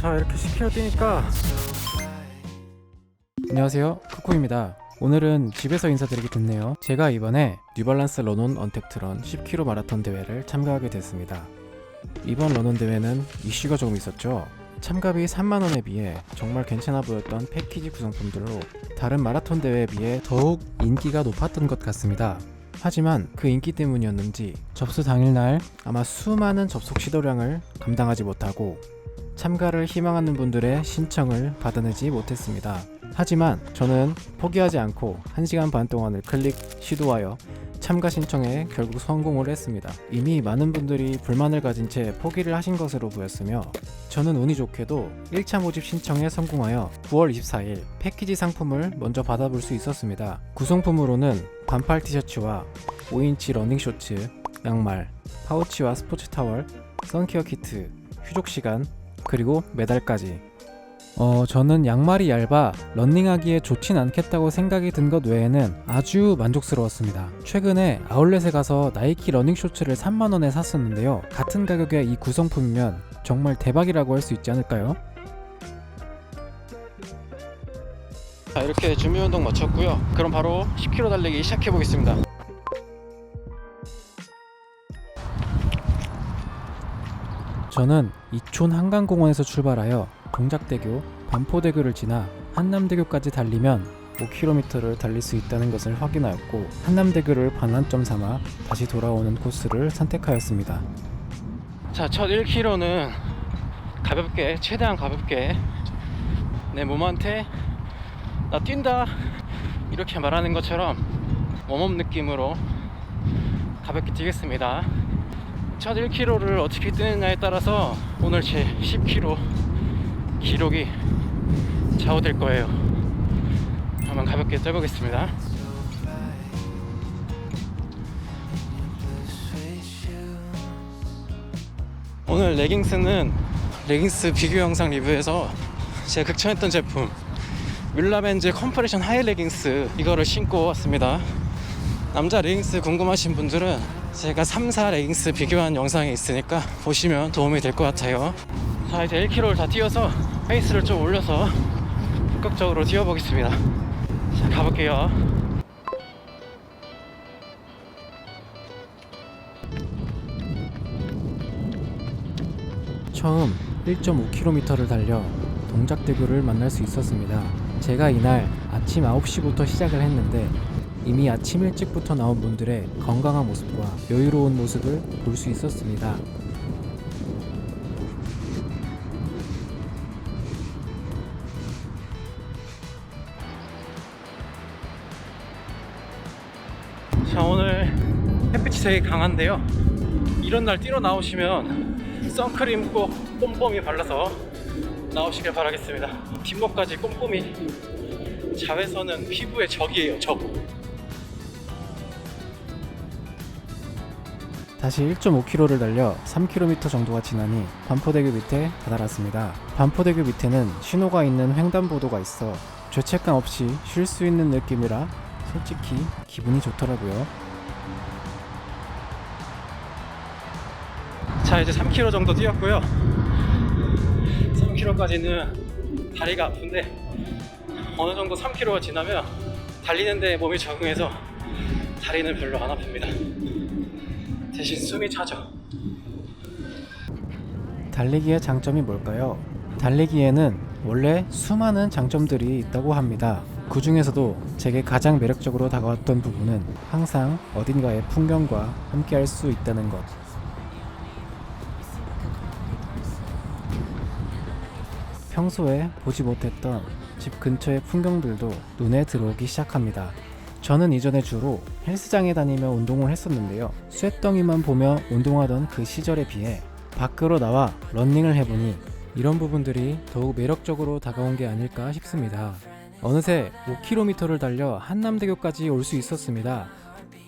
자 이렇게 10km 뛰니까. 안녕하세요. 쿠쿠입니다. 오늘은 집에서 인사드리게 됐네요. 제가 이번에 뉴발란스 런온 언택트런 10km 마라톤 대회를 참가하게 됐습니다. 이번 런온 대회는 이슈가 조금 있었죠. 참가비 3만원에 비해 정말 괜찮아 보였던 패키지 구성품들로 다른 마라톤 대회에 비해 더욱 인기가 높았던 것 같습니다. 하지만 그 인기 때문이었는지 접수 당일날 아마 수많은 접속 시도량을 감당하지 못하고 참가를 희망하는 분들의 신청을 받아내지 못했습니다. 하지만 저는 포기하지 않고 1시간 반 동안을 클릭 시도하여 참가 신청에 결국 성공을 했습니다. 이미 많은 분들이 불만을 가진 채 포기를 하신 것으로 보였으며 저는 운이 좋게도 1차 모집 신청에 성공하여 9월 24일 패키지 상품을 먼저 받아볼 수 있었습니다. 구성품으로는 반팔 티셔츠와 5인치 러닝 쇼츠, 양말, 파우치와 스포츠 타월, 선케어 키트, 휴족 시간, 그리고 메달까지. 어, 저는 양말이 얇아 런닝하기에 좋진 않겠다고 생각이 든 것 외에는 아주 만족스러웠습니다. 최근에 아울렛에 가서 나이키 러닝 쇼츠를 3만원에 샀었는데요. 같은 가격에 이 구성품이면 정말 대박이라고 할 수 있지 않을까요? 자, 이렇게 준비 운동 마쳤고요. 그럼 바로 10km 달리기 시작해 보겠습니다. 저는 이촌 한강공원에서 출발하여 동작대교, 반포대교를 지나 한남대교까지 달리면 5km를 달릴 수 있다는 것을 확인하였고 한남대교를 반환점 삼아 다시 돌아오는 코스를 선택하였습니다. 자, 첫 1km는 가볍게, 최대한 가볍게 내 몸한테 나 뛴다 이렇게 말하는 것처럼 웜업 느낌으로 가볍게 뛰겠습니다. 첫 1km를 어떻게 뛰느냐에 따라서 오늘 제 10km 기록이 좌우될 거예요. 한번 가볍게 뛰어보겠습니다. 오늘 레깅스는 레깅스 비교 영상 리뷰에서 제가 극찬했던 제품 윌라벤즈 컴프레션 하이 레깅스 이거를 신고 왔습니다. 남자 레깅스 궁금하신 분들은 제가 3, 4 레깅스 비교한 영상이 있으니까 보시면 도움이 될 것 같아요. 자 이제 1km를 다 뛰어서 페이스를 좀 올려서 본격적으로 뛰어보겠습니다. 자 가볼게요. 처음 1.5km를 달려 동작대교를 만날 수 있었습니다. 제가 이날 아침 9시부터 시작을 했는데 이미 아침 일찍부터 나온 분들의 건강한 모습과 여유로운 모습을 볼 수 있었습니다. 자 오늘 햇빛이 되게 강한데요. 이런 날 뛰러 나오시면 선크림 꼭 꼼꼼히 발라서 나오시길 바라겠습니다. 뒷목까지 꼼꼼히 자외선은 피부의 적이에요 적 다시 1.5km를 달려 3km 정도가 지나니 반포대교 밑에 다다랐습니다. 반포대교 밑에는 신호가 있는 횡단보도가 있어 죄책감 없이 쉴 수 있는 느낌이라 솔직히 기분이 좋더라고요. 자 이제 3km 정도 뛰었고요. 3km까지는 다리가 아픈데 어느 정도 3km가 지나면 달리는데 몸이 적응해서 다리는 별로 안 아픕니다. 대신 숨이 차죠. 달리기의 장점이 뭘까요? 달리기에는 원래 수많은 장점들이 있다고 합니다. 그 중에서도 제게 가장 매력적으로 다가왔던 부분은 항상 어딘가의 풍경과 함께 할 수 있다는 것. 평소에 보지 못했던 집 근처의 풍경들도 눈에 들어오기 시작합니다. 저는 이전에 주로 헬스장에 다니며 운동을 했었는데요. 쇳덩이만 보며 운동하던 그 시절에 비해 밖으로 나와 런닝을 해보니 이런 부분들이 더욱 매력적으로 다가온 게 아닐까 싶습니다. 어느새 5km를 달려 한남대교까지 올 수 있었습니다.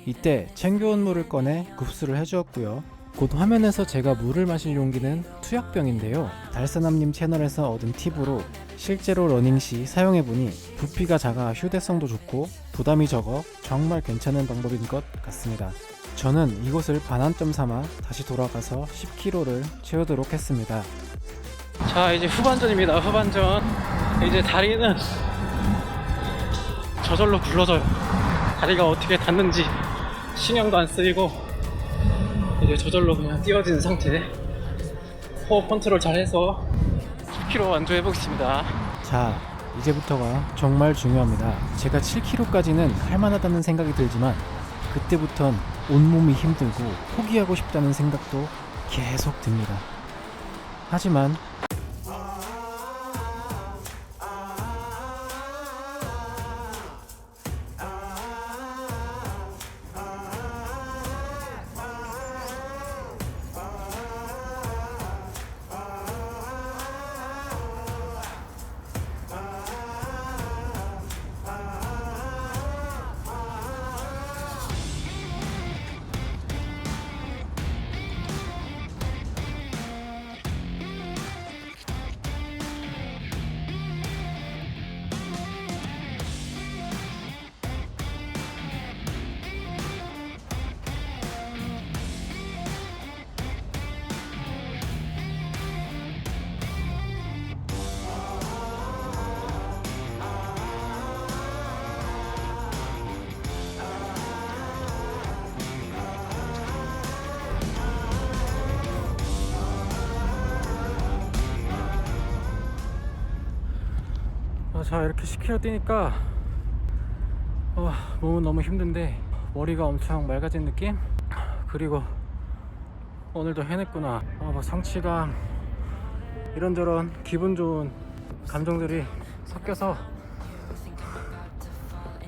이때 챙겨온 물을 꺼내 급수를 해주었고요. 곧 화면에서 제가 물을 마실 용기는 투약병인데요. 달사남님 채널에서 얻은 팁으로 실제로 러닝 시 사용해보니 부피가 작아 휴대성도 좋고 부담이 적어 정말 괜찮은 방법인 것 같습니다. 저는 이곳을 반환점 삼아 다시 돌아가서 10km를 채우도록 했습니다. 자 이제 후반전입니다. 후반전. 이제 다리는 저절로 굴러져요. 다리가 어떻게 닿는지 신경도 안 쓰이고 이제 저절로 그냥 띄워진 상태. 호흡 컨트롤 잘해서 10km 완주해 보겠습니다. 자 이제부터가 정말 중요합니다. 제가 7km까지는 할만하다는 생각이 들지만 그때부턴 온몸이 힘들고 포기하고 싶다는 생각도 계속 듭니다. 하지만 자 이렇게 10km 뛰니까 어, 몸은 너무 힘든데 머리가 엄청 맑아진 느낌? 그리고 오늘도 해냈구나. 아, 막 성취감 이런저런 기분 좋은 감정들이 섞여서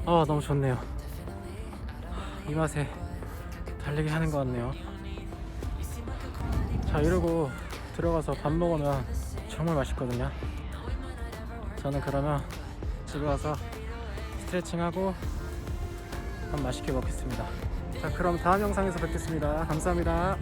아 너무 좋네요. 이 맛에 달리기 하는 것 같네요. 자 이러고 들어가서 밥 먹으면 정말 맛있거든요 저는 그러면 집에 와서 스트레칭하고 밥 맛있게 먹겠습니다. 자, 그럼 다음 영상에서 뵙겠습니다. 감사합니다.